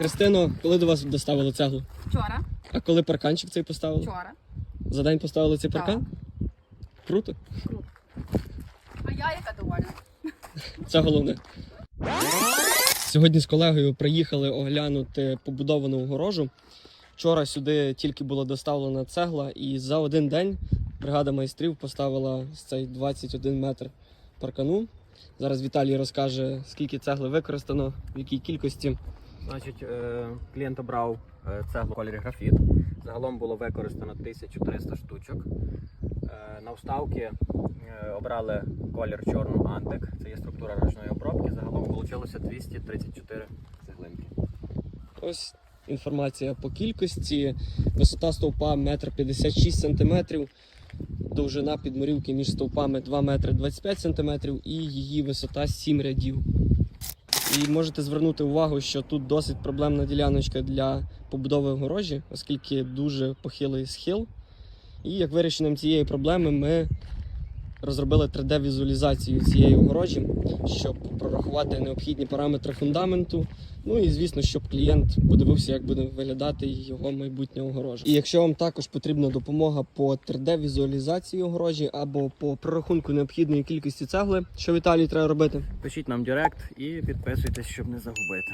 Христино, коли до вас доставили цеглу? Вчора, А коли парканчик цей поставили? вчора. За день поставили цей паркан? Круто. Круто. А я яка довольна. Це головне. Сьогодні з колегою приїхали оглянути побудовану огорожу. Вчора сюди тільки була доставлена цегла, і за один день бригада майстрів поставила цей 21 метр паркану. Зараз Віталій розкаже, скільки цегли використано, в якій кількості. Значить, е, клієнт обрав е, цеглу в кольорі графіт. Загалом було використано 1300 штучок. Е, На вставки обрали колір чорну антик. Це є структура ручної обробки. Загалом вийшло 234 цеглинки. Ось інформація по кількості. Висота стовпа 1,56 см, довжина підморівки між стовпами 2 метри 25 см і її висота 7 рядів. І можете звернути увагу, що тут досить проблемна діляночка для побудови огорожі, оскільки дуже похилий схил. І як вирішенням цієї проблеми ми розробили 3D-візуалізацію цієї огорожі, щоб прорахувати необхідні параметри фундаменту, Ну і звісно, щоб клієнт подивився, як буде виглядати його майбутня огорожа. І якщо вам також потрібна допомога по 3D-візуалізації огорожі або по прорахунку необхідної кількості цегли, що Віталій треба робити? Пишіть нам директ і підписуйтесь, щоб не загубити.